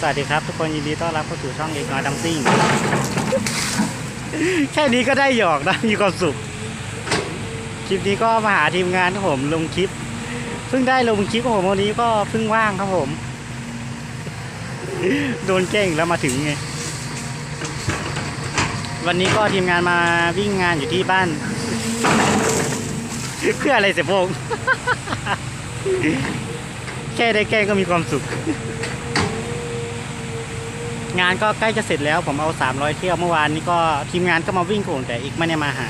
สวัสดีครับ ทุกคนยินดีต้อนรับเข้าสู่ช่องเอกน้อยดัมซิ่ง แค่นี้ก็ได้หยอกนะมีความสุข คลิปนี้ก็มาหาทีมงานครับผมลงคลิป เพิ่งได้ลงคลิปของผมวันนี้ก็เพิ่งว่างครับผม โดนแกล้งแล้วมาถึงไง วันนี้ก็ทีมงานมาวิ่งงานอยู่ที่บ้าน เพื่ออะไรเสียพงแค่ได้แกล้งก็มีความสุข งานก็ใกล้จะเสร็จแล้วผมเอา 300 เที่ยวเมื่อวานนี้ก็ทีมงานก็มาวิ่งโขงแต่อีกไม่ได้มาหา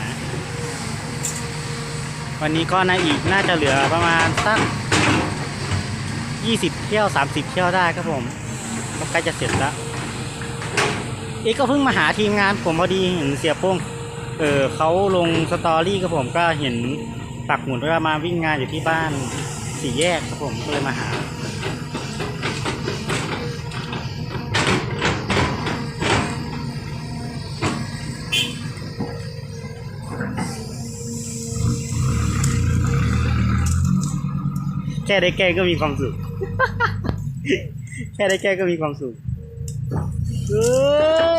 วันนี้ก็น่าอีกน่าจะเหลือประมาณสัก 20 เที่ยว 30 เที่ยวได้ครับผมก็ใกล้จะเสร็จแล้วอีกก็เพิ่งมาหาทีมงานผมพอดีเห็นเสียโป้งเออเขาลงสตอรี่กับผมก็เห็นปักหมุดไว้ว่ามาวิ่งงานอยู่ที่บ้านสี่แยกครับผมก็เลยมาหา ค่ได้แก้ก็มีความสุข แค่ได้แก้ก็มีความสุข เฮ้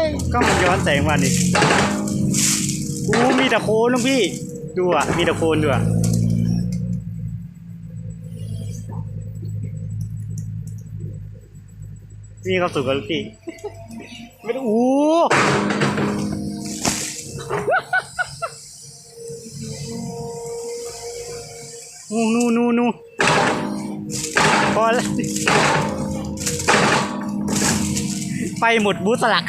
ยก็มันย้อนแสงวันนี่อู้มีแต่โคนลุงพี่ ดูอะ มีแต่โคนดูอะมีความสุขกับลูกพี่ไม่ได้อู้นูนูนูนู พอแล้วไปหมดบูธสลัก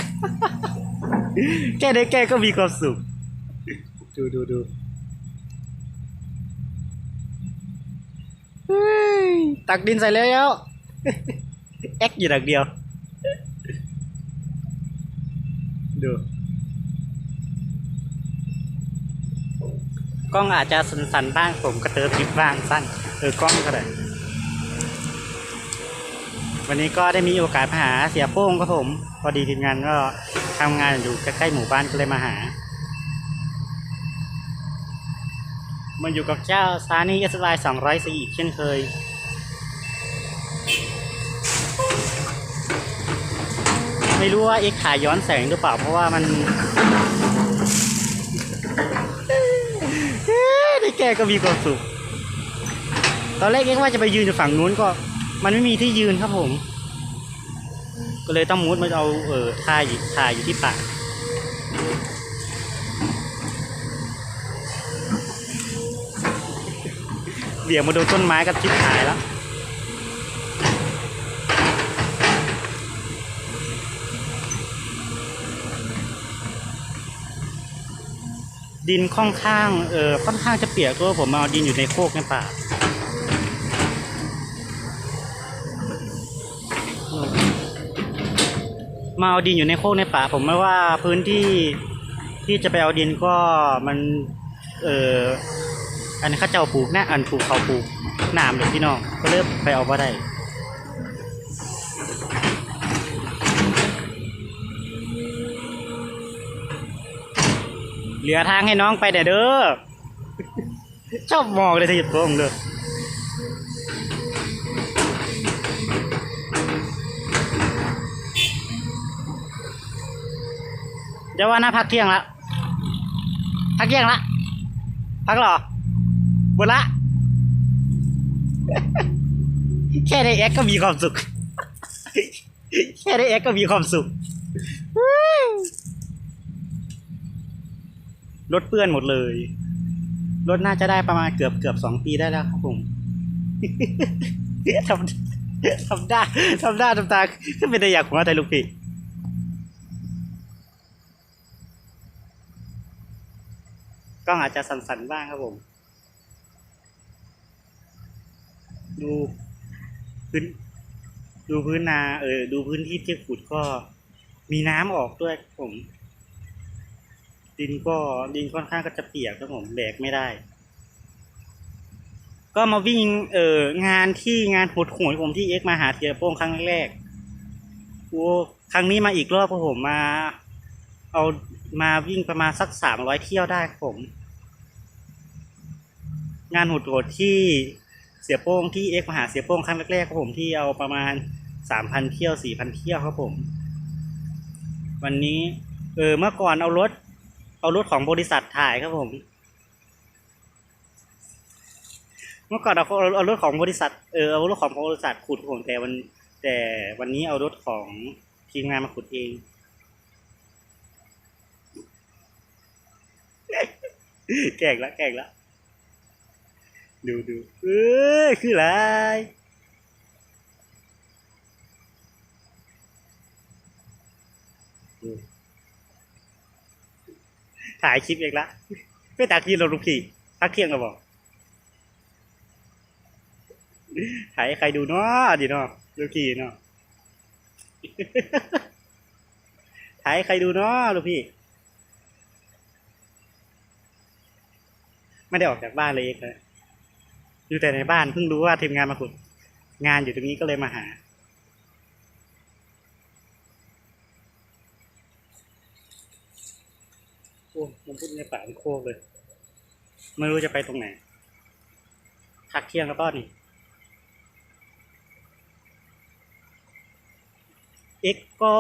แก้ได้แก้ก็มีความสุข ดูดูดูเฮ้ยตักดินใส่แล้ว แอ็กอยู่ดักเดียว ดู กล้องอาจจะสั่นๆบ้างผมกระเติบจิบบ้างสั้นเออกล้องก็ได้ วันนี้ก็ได้มีโอกาสมาหาเสียโป้งครับผม พอดีทีมงานก็ทำงานอยู่ใกล้ๆหมู่บ้านก็เลยมาหามาอยู่กับเจ้าซานี่เอสไลสองร้อยสี่อีกเช่นเคยไม่รู้ว่าเอ็กขายย้อนแสงหรือเปล่า เพราะว่ามันได้แกก็มีความสุข ตอนแรกเอ็กว่าจะไปยืนอยู่ฝั่งนู้นก็ มันไม่มีที่ยืนครับผม ก็เลยต้องมุดมาเอาเออถ่ายอยู่ถ่ายอยู่ที่ป่าเบี่ยงมาโดนต้นไม้ก็ชิบหายแล้วดินค่อนข้างเออค่อนข้างจะเปียกตัวาผมเอาดินอยู่ในโคกในป่า มาเอาดินอยู่ในโคกในป่า ผมไม่ว่าพื้นที่ที่จะไปเอาดินก็มัน เอออันนี้ข้าเจ้าปลูกหน้าอันปลูกเขาปลูกหนามเด็กพี่น้องก็เริ่มไปเอาว่าได้เหลือทางให้น้องไปแต่เด้อ ชอบมองเลยที่หยุดโป้งเลย เดี๋ยวว่าน่าพักเที่ยงละพักเที่ยงละพักหรอหมดละ แค่ได้แอคก็มีความสุข แค่ได้แอคก็มีความสุข รถเปื้อนหมดเลย รถน่าจะได้ประมาณเกือบเกือบสองปีได้แล้วครับผมทำทำได้ทำได้ทำตาขึ้นเป็นได้อยากหัวใจลูกพี่ ล้องอาจจะสั่นๆบ้างครับผม ดูพื้น ดูพื้นนา เออ ดูพื้นที่ที่ขุดก็มีน้ำออกด้วยผม ดินก็ดินค่อนข้างก็จะเปียกครับผมแบกไม่ได้ ก็มาวิ่ง เอองานที่งานหดหวยผมที่เอ็กมาหาเทียโป้งครั้งแรกโอ้ครั้งนี้มาอีกรอบครับผมมา เอามาวิ่งประมาณสักสามร้อยเที่ยวได้ครับผม งานหดโหดที่เสียโป้งที่เอ็กมาหาเสียโป้งครั้งแรกๆครับผมที่เอาประมาณสามพันเที่ยวสี่พันเที่ยวครับผม วันนี้ เออเมื่อก่อนเอารถ เอารถของบริษัทถ่ายครับผม เมื่อก่อนเอาเอาเอารถของบริษัทเออเอารถของบริษัทขุดผมแต่วันแต่วันนี้เอารถของทีมงานมาขุดเองแกล้งละแกล้งละ ดูดูเอ้ยคืออะไรถ่ายคลิปเองละไม่ตักกินเราลูกพี่พักเที่ยงก็บอกถ่ายใครดูเนาะดิเนาะลูกพี่เนาะถ่ายให้ใครดูเนาะลูกพี่ ไม่ได้ออกจากบ้านเลยเองเลย อยู่แต่ในบ้านเพิ่งรู้ว่าทีมงานมาขุดงานอยู่ตรงนี้ก็เลยมาหา โอ้มันพูดในป่าเป็นโคกเลย ไม่รู้จะไปตรงไหนทักเที่ยงแล้วก็นี่ เอ็กก็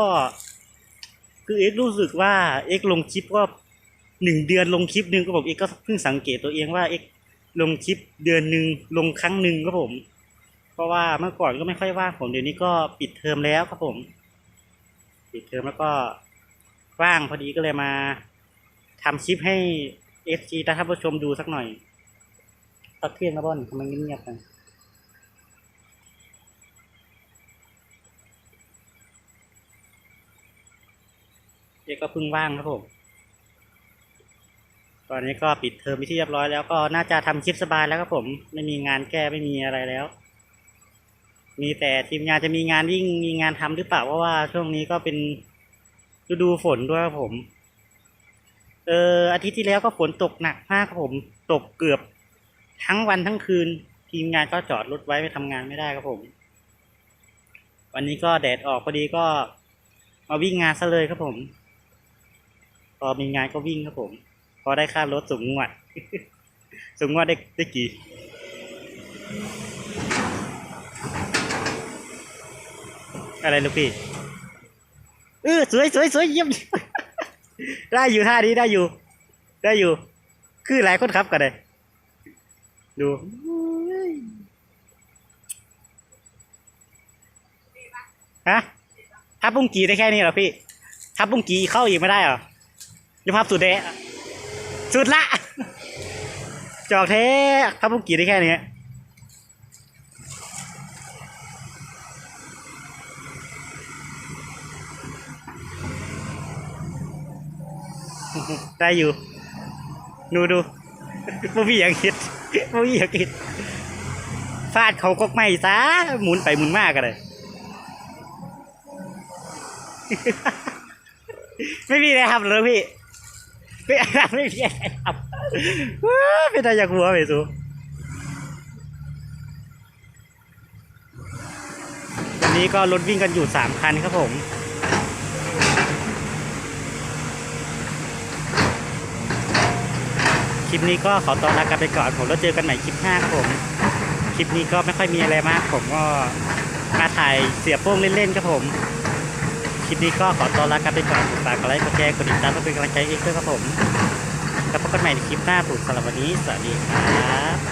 คือเอ็กรู้สึกว่าเอ็กลงคลิปก็หนึ่งเดือนลงคลิปหนึ่งก็ผมเอ็กก็เพิ่งสังเกตตัวเองว่าเอ็ก ลงคลิปเดือนหนึ่งลงครั้งหนึ่งครับผม เพราะว่าเมื่อก่อนก็ไม่ค่อยว่างผมเดี๋ยวนี้ก็ปิดเทอมแล้วครับผม ปิดเทอมแล้วก็ว่างพอดีก็เลยมาทำคลิปให้เอฟซีท่านผู้ชมดูสักหน่อยตักเที่ยงนะบอนทำไมเงียบๆกันเด็กก็เพิ่งว่างครับผม ตอนนี้ก็ปิดเทอมไปที่เรียบร้อยแล้วก็น่าจะทำคลิปสบายแล้วครับผมไม่มีงานแก้ไม่มีอะไรแล้ว มีแต่ทีมงานจะมีงานวิ่งมีงานทำหรือเปล่าเพราะว่าช่วงนี้ก็เป็นฤดูฝนด้วยครับผม เอออาทิตย์ที่แล้วก็ฝนตกหนักมากครับผมตกเกือบทั้งวันทั้งคืน ทีมงานก็จอดรถไว้ไปทำงานไม่ได้ครับผม วันนี้ก็แดดออกพอดีก็มาวิ่งงานซะเลยครับผมพอมีงานก็วิ่งครับผม พอได้ค่ารถสูงงวดสูงงวดได้ได้กี่อะไรลูกพี่เออสวยสวยสวยเยี่ยมได้อยู่ท่านี้ได้อยู่ ได้อยู่ คือหลายคนครับกันเลยดูฮะทับบุ้งกีได้แค่นี้เหรอพี่ทับบุ้งกีเข้าอีกไม่ได้เหรอจะพับสุดเดะ สุดละ จอกเททับบุ้งกีได้แค่นี้ได้อยู่ ดูดูพวกพี่อยากคิดพวกพี่อยากคิดฟาดเขาก็ไม่ซะหมุนไปหมุนมากกันเลยไม่มีอะไรทำเลยพี่ ไม่ไม่มีอะไรทำว้าไม่ได้อยากหัวไปสูวันนี้ก็รถวิ่งกันอยู่สามคันครับผมคลิปนี้ก็ขอตัวลากันไปก่อนผมแล้วเจอกันใหม่คลิปหน้าครับผม คลิปนี้ก็ไม่ค่อยมีอะไรมาก ผมก็มาถ่ายเสียโป้งเล่นๆครับผม ลิปนี้ก็ขอตัวลากันไปก่อนฝากกดไลค์กดแชร์กดติดตามเพื่อเป็นกำลังใจเอกด้วยครับผม แล้วพบกันใหม่ในคลิปหน้าผมสำหรับวันนี้ สวัสดีครับ